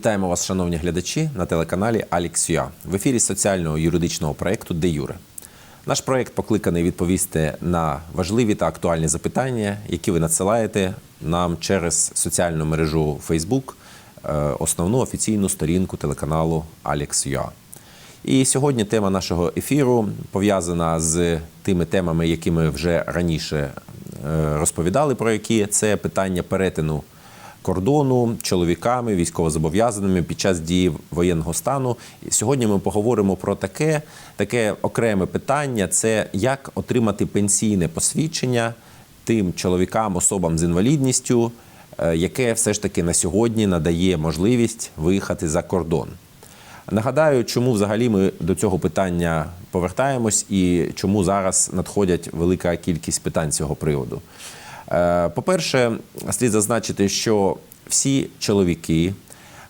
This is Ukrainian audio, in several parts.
Вітаємо вас, шановні глядачі, на телеканалі Аліксюа в ефірі соціального юридичного проєкту Де Юре. Наш проєкт покликаний відповісти на важливі та актуальні запитання, які ви надсилаєте нам через соціальну мережу Facebook, е, основну офіційну сторінку телеканалу Аліксюа. І сьогодні тема нашого ефіру пов'язана з тими темами, які ми вже раніше е, розповідали, про які це питання перетину кордону чоловіками, військовозобов'язаними під час дії воєнного стану. І сьогодні ми поговоримо про таке, таке окреме питання: це як отримати пенсійне посвідчення тим чоловікам, особам з інвалідністю, е, яке все ж таки на сьогодні надає можливість виїхати за кордон. Нагадаю, чому взагалі ми до цього питання повертаємось і чому зараз надходять велика кількість питань цього приводу. Е, По-перше, слід зазначити, що всі чоловіки,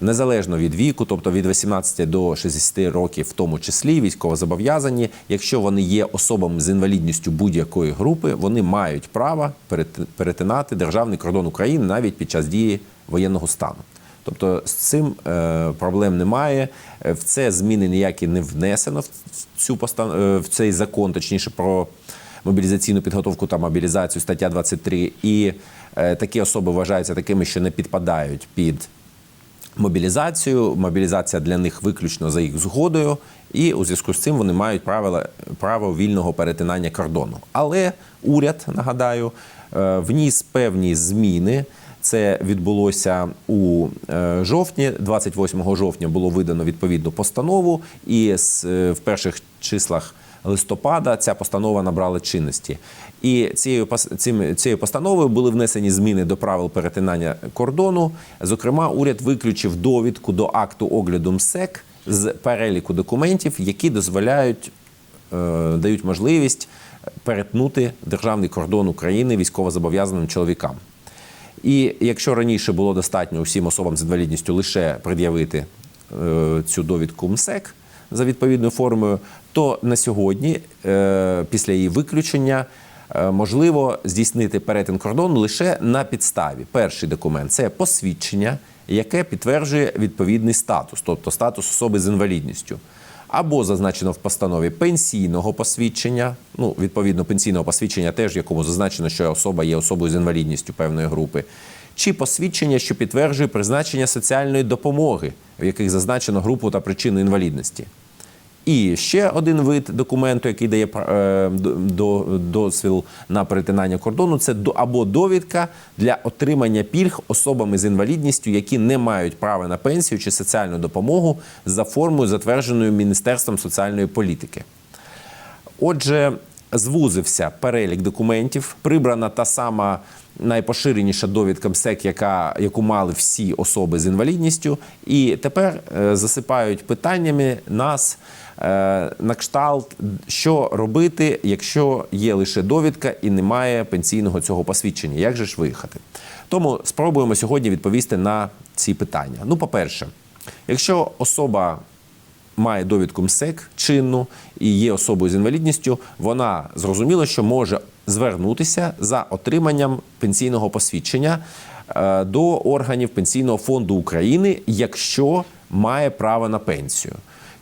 незалежно від віку, тобто від 18 до 60 років, в тому числі військовозобов'язані, якщо вони є особами з інвалідністю будь-якої групи, вони мають право перет- перетинати державний кордон України навіть під час дії воєнного стану. Тобто з цим е, проблем немає. Е, В це зміни ніякі не внесено в цю постан... в цей закон, точніше про мобілізаційну підготовку та мобілізацію, стаття 23. І е, такі особи вважаються такими, що не підпадають під мобілізацію. Мобілізація для них виключно за їх згодою, і у зв'язку з цим вони мають правила, право вільного перетинання кордону. Але уряд, нагадаю, е, вніс певні зміни. Це відбулося у е, жовтні. 28 жовтня було видано відповідну постанову, і в перших числах листопада ця постанова набрала чинності. І цією цією постановою були внесені зміни до правил перетинання кордону. Зокрема, уряд виключив довідку до акту огляду МСЕК з переліку документів, які дозволяють е, дають можливість перетнути державний кордон України військовозобов'язаним чоловікам. І якщо раніше було достатньо усім особам з інвалідністю лише пред'явити е, цю довідку МСЕК за відповідною формою, то на сьогодні, е, після її виключення, е, можливо здійснити перетин кордону лише на підставі. Перший документ це посвідчення, яке підтверджує відповідний статус, тобто статус особи з інвалідністю. Або зазначено в постанові пенсійного посвідчення, ну відповідно пенсійного посвідчення, теж якому зазначено, що особа є особою з інвалідністю певної групи, чи посвідчення, що підтверджує призначення соціальної допомоги, в яких зазначено групу та причину інвалідності. І ще один вид документу, який дає е, до- до- дозвіл на перетинання кордону, це до- або довідка для отримання пільг особами з інвалідністю, які не мають права на пенсію чи соціальну допомогу за формою, затвердженою Міністерством соціальної політики. Отже, звузився перелік документів, прибрана та сама найпоширеніша довідка МСЕК, яка, яку мали всі особи з інвалідністю, і тепер е, засипають питаннями нас е, на кшталт, що робити, якщо є лише довідка і немає пенсійного цього посвідчення. Як же ж виїхати? Тому спробуємо сьогодні відповісти на ці питання. Ну, по-перше, якщо особа має довідку МСЕК чинну і є особою з інвалідністю, вона зрозуміло, що може звернутися за отриманням пенсійного посвідчення е, до органів Пенсійного фонду України, якщо має право на пенсію.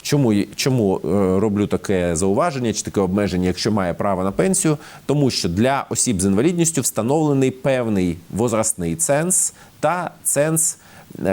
Чому, чому е, роблю таке зауваження чи таке обмеження, якщо має право на пенсію? Тому що для осіб з інвалідністю встановлений певний возрастний ценз та ценз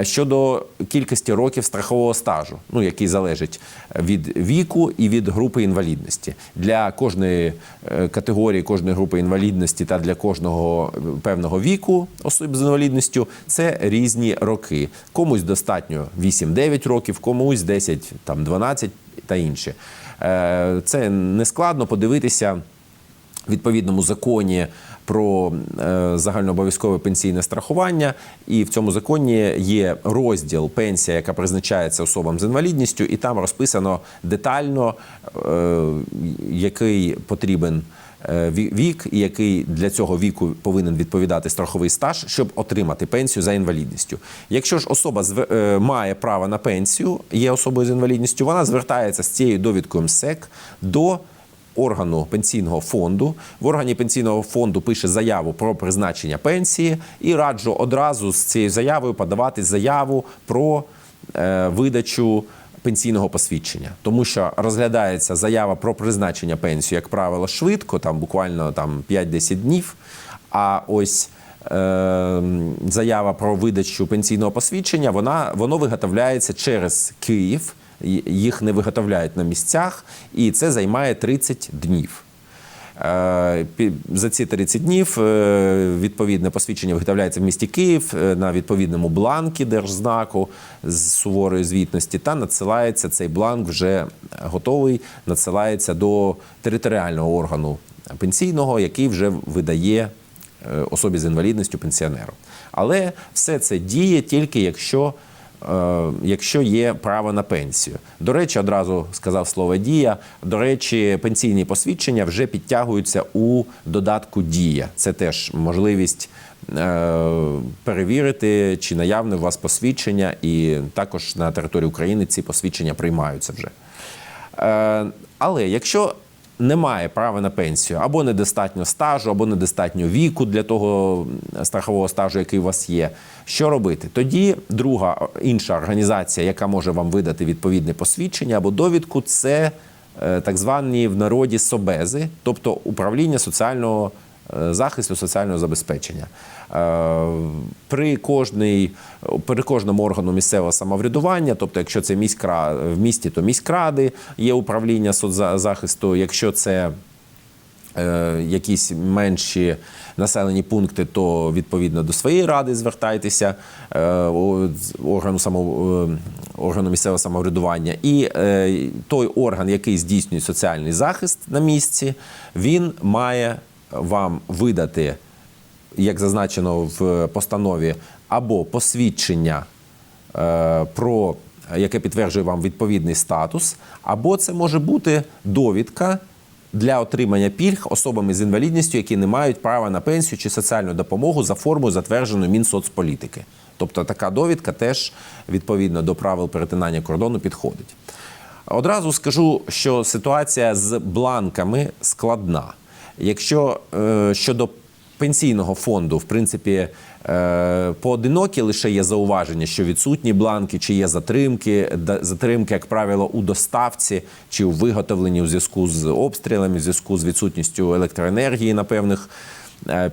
щодо кількості років страхового стажу, ну який залежить від віку і від групи інвалідності. Для кожної е, категорії, кожної групи інвалідності та для кожного е, певного віку осіб з інвалідністю це різні роки. Комусь достатньо 8-9 років, комусь 10, там 12 та інше. Е, Це не складно подивитися в відповідному законі про е, загальнообов'язкове пенсійне страхування, і в цьому законі є розділ пенсія, яка призначається особам з інвалідністю, і там розписано детально, е, який потрібен е, вік, і який для цього віку повинен відповідати страховий стаж, щоб отримати пенсію за інвалідністю. Якщо ж особа має право на пенсію, є особою з інвалідністю, вона звертається з цією довідкою МСЕК до органу пенсійного фонду. В органі пенсійного фонду пише заяву про призначення пенсії і раджу одразу з цією заявою подавати заяву про е, видачу пенсійного посвідчення, тому що розглядається заява про призначення пенсії, як правило, швидко, там буквально там 5-10 днів. А ось е, заява про видачу пенсійного посвідчення, вона воно виготовляється через Київ. Їх не виготовляють на місцях, і це займає 30 днів. Е, За ці 30 днів е, відповідне посвідчення виготовляється в місті Київ е, на відповідному бланкі держзнаку з суворої звітності, та надсилається цей бланк вже готовий, надсилається до територіального органу пенсійного, який вже видає особі з інвалідністю пенсіонеру. Але все це діє тільки якщо якщо є право на пенсію. До речі, одразу сказав слово дія. До речі, пенсійні посвідчення вже підтягуються у додатку Дія. Це теж можливість е, перевірити, чи наявне у вас посвідчення, і також на території України ці посвідчення приймаються вже. Е, Але якщо немає права на пенсію, або недостатньо стажу, або недостатньо віку для того страхового стажу, який у вас є, що робити? Тоді друга інша організація, яка може вам видати відповідне посвідчення або довідку, це е, так звані в народі СОБЕЗи, тобто управління соціального захисту соціального забезпечення. Е, При, кожній, при кожному органу місцевого самоврядування, тобто, якщо це міськра в місті, то міськради є управління соцзахисту, якщо це е, якісь менші населені пункти, то відповідно до своєї ради звертайтеся е, органу само, органу місцевого самоврядування. І той орган, який здійснює соціальний захист на місці, він має вам видати, як зазначено в постанові, або посвідчення е, про яке підтверджує вам відповідний статус, або це може бути довідка для отримання пільг особами з інвалідністю, які не мають права на пенсію чи соціальну допомогу за формою, затвердженою Мінсоцполітики. Тобто така довідка теж відповідно до правил перетинання кордону підходить. Одразу скажу, що ситуація з бланками складна. Якщо е, щодо пенсійного фонду, в принципі, е, поодинокі лише є зауваження, що відсутні бланки, чи є затримки, затримки, як правило, у доставці чи у виготовленні у зв'язку з обстрілами, в зв'язку з відсутністю електроенергії на певних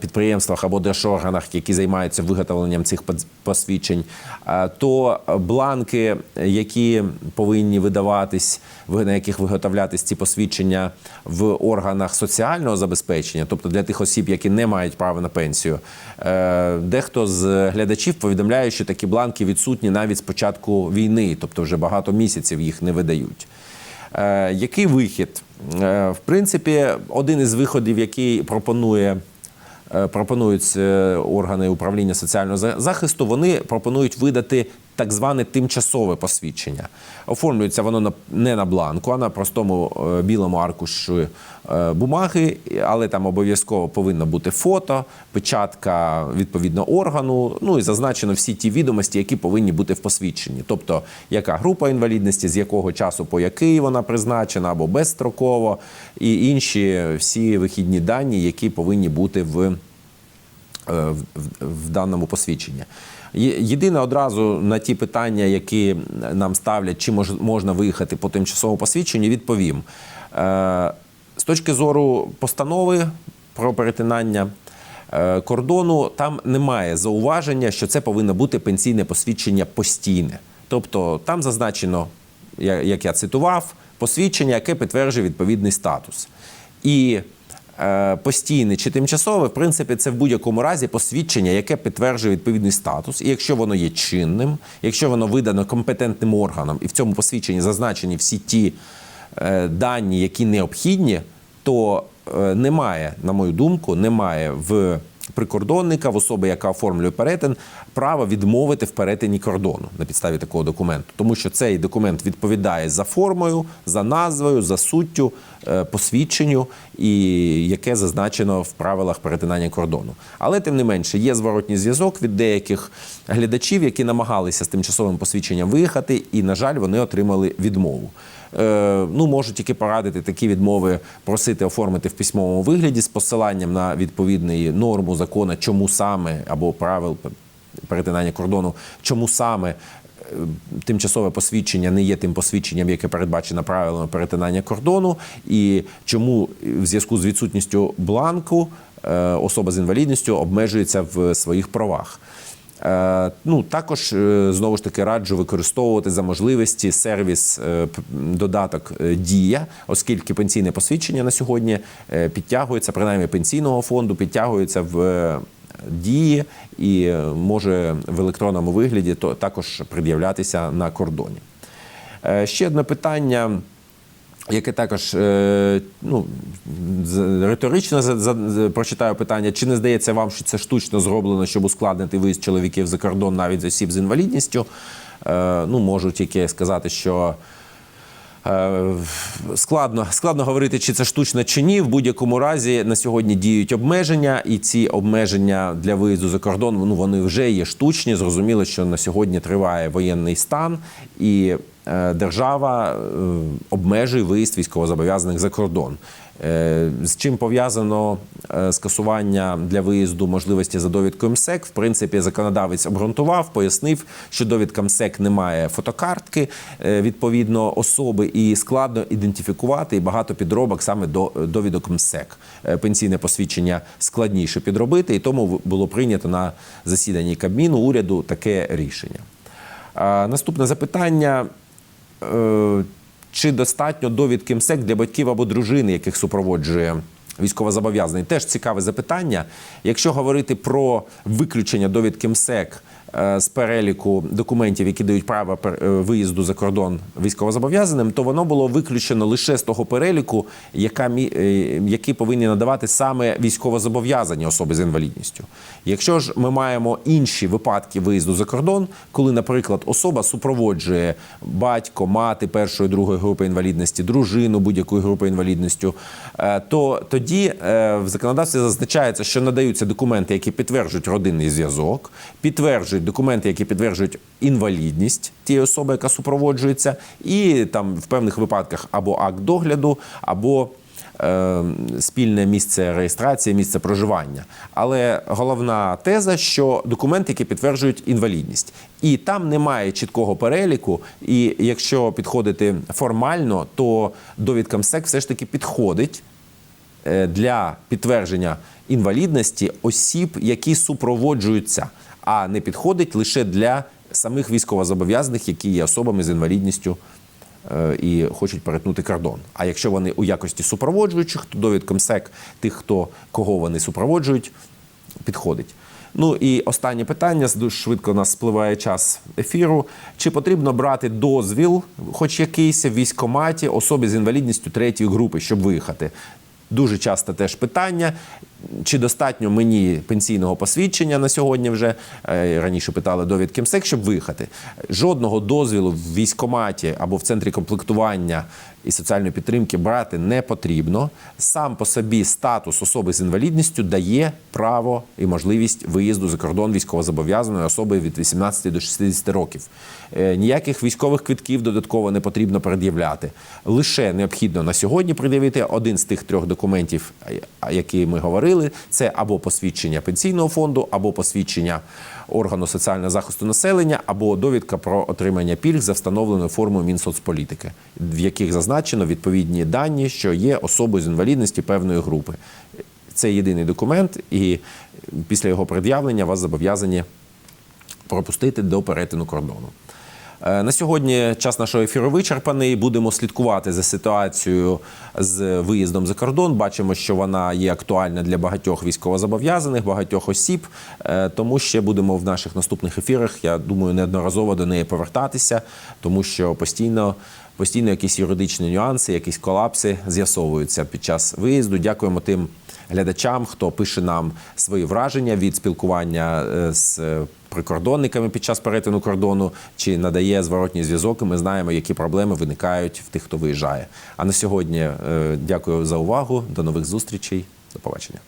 підприємствах або держорганах, які займаються виготовленням цих посвідчень, е, то бланки, які повинні видаватись, ви- на яких виготовлятись ці посвідчення в органах соціального забезпечення, тобто для тих осіб, які не мають права на пенсію, е, дехто з глядачів повідомляє, що такі бланки відсутні навіть з початку війни, тобто вже багато місяців їх не видають. Е, Який вихід? Е, В принципі, один із виходів, який пропонує. Е, Пропонують е, органи управління соціального за- захисту, вони пропонують видати так зване тимчасове посвідчення. Оформлюється воно не на бланку, а на простому е, білому аркуші е, бумаги, але там обов'язково повинно бути фото, печатка відповідно органу, ну і зазначено всі ті відомості, які повинні бути в посвідченні. Тобто, яка група інвалідності, з якого часу по який вона призначена, або безстроково, і інші всі вихідні дані, які повинні бути в е, в- в даному посвідченні. Єдине одразу на ті питання, які нам ставлять, чи мож, можна виїхати по тимчасовому посвідченню, відповім. Е, з точки зору постанови про перетинання е, кордону, там немає зауваження, що це повинно бути пенсійне посвідчення постійне. Тобто там зазначено, як я цитував, посвідчення, яке підтверджує відповідний статус. І постійне чи тимчасове, в принципі, це в будь-якому разі посвідчення, яке підтверджує відповідний статус. І якщо воно є чинним, якщо воно видано компетентним органом, і в цьому посвідченні зазначені всі ті е, дані, які необхідні, то е, немає, на мою думку, немає в прикордонника, в особи, яка оформлює перетин, право відмовити в перетині кордону на підставі такого документу, тому що цей документ відповідає за формою, за назвою, за суттю, е, посвідченню, і яке зазначено в правилах перетинання кордону. Але тим не менше є зворотній зв'язок від деяких глядачів, які намагалися з тимчасовим посвідченням виїхати, і, на жаль, вони отримали відмову. Е, ну, можу тільки порадити такі відмови просити оформити в письмовому вигляді з посиланням на відповідну норму закону, чому саме або правил перетинання кордону, чому саме. е, Тимчасове посвідчення не є тим посвідченням, яке передбачено правилами перетинання кордону, і чому в зв'язку з відсутністю бланку е, особа з інвалідністю обмежується в своїх правах. Е, Ну, також е, знову ж таки раджу використовувати за можливості сервіс е, додаток Дія, оскільки пенсійне посвідчення на сьогодні підтягується, принаймні пенсійного фонду, підтягується в дії і може в електронному вигляді також пред'являтися на кордоні. Ще одне питання яке також е, ну, риторично прочитаю питання, чи не здається вам, що це штучно зроблено, щоб ускладнити виїзд чоловіків за кордон навіть з осіб з інвалідністю? Е, ну, можу тільки сказати, що. Е, Складно, складно говорити, чи це штучно чи ні. В будь-якому разі на сьогодні діють обмеження, і ці обмеження для виїзду за кордон ну, вони вже є штучні. Зрозуміло, що на сьогодні триває воєнний стан, і держава е, обмежує виїзд військовозобов'язаних за кордон. Е, З чим пов'язано е, скасування для виїзду можливості за довідкою МСЕК? В принципі, законодавець обґрунтував, пояснив, що довідка МСЕК не має фотокартки е, відповідно особи, і складно ідентифікувати і багато підробок саме до довідок МСЕК. Е, Пенсійне посвідчення складніше підробити, і тому було прийнято на засіданні Кабміну уряду таке рішення. Наступне запитання. Е, Чи достатньо довідки МСЕК для батьків або дружини, яких супроводжує військовозобов'язаний? Теж цікаве запитання. Якщо говорити про виключення довідки МСЕК з переліку документів, які дають право е, виїзду за кордон військовозобов'язаним, то воно було виключено лише з того переліку, яка, е, які повинні надавати саме військовозобов'язані особи з інвалідністю. Якщо ж ми маємо інші випадки виїзду за кордон, коли, наприклад, особа супроводжує батько, мати першої другої групи інвалідності, дружину будь-якої групи інвалідності, е, то тоді е, в законодавстві зазначається, що надаються документи, які підтверджують родинний зв'язок, підтверджують документи, які підтверджують інвалідність тієї особи, яка супроводжується, і там в певних випадках або акт догляду, або е, спільне місце реєстрації, місце проживання. Але головна теза, що документи, які підтверджують інвалідність, і там немає чіткого переліку. І якщо підходити формально, то довідка МСЕК все ж таки підходить для підтвердження інвалідності осіб, які супроводжуються, а не підходить лише для самих військовозобов'язаних, які є особами з інвалідністю е, і хочуть перетнути кордон. А якщо вони у якості супроводжуючих, то довідка МСЕК тих, хто кого вони супроводжують, підходить. Ну і останнє питання. Дуже швидко у нас спливає час ефіру. Чи потрібно брати дозвіл, хоч якийсь в військкоматі особі з інвалідністю третьої групи, щоб виїхати? Дуже часто теж питання. Чи достатньо мені пенсійного посвідчення на сьогодні вже е, раніше питали довідки МСЕК, щоб виїхати? Жодного дозвілу в військкоматі або в центрі комплектування і соціальної підтримки брати не потрібно. Сам по собі статус особи з інвалідністю дає право і можливість виїзду за кордон військовозобов'язаної особи від 18 до 60 років. Е, Ніяких військових квитків додатково не потрібно пред'являти. Лише необхідно на сьогодні пред'явити один з тих трьох документів, а- які ми говорили. Це або посвідчення пенсійного фонду, або посвідчення органу соціального захисту населення, або довідка про отримання пільг за встановленою формою Мінсоцполітики, в яких зазначено відповідні дані, що є особою з інвалідності певної групи. Це єдиний документ, і після його пред'явлення вас зобов'язані пропустити до перетину кордону. Е, На сьогодні час нашого ефіру вичерпаний. Будемо слідкувати за ситуацією з виїздом за кордон. Бачимо, що вона є актуальна для багатьох військовозобов'язаних, багатьох осіб. Е, Тому ще будемо в наших наступних ефірах. Я думаю, неодноразово до неї повертатися, тому що постійно. Постійно якісь юридичні нюанси, якісь колапси з'ясовуються під час виїзду. Дякуємо тим глядачам, хто пише нам свої враження від спілкування е, з е, прикордонниками під час перетину кордону, чи надає зворотній зв'язок. Ми знаємо, які проблеми виникають в тих, хто виїжджає. А на сьогодні е, дякую за увагу. До нових зустрічей. До побачення.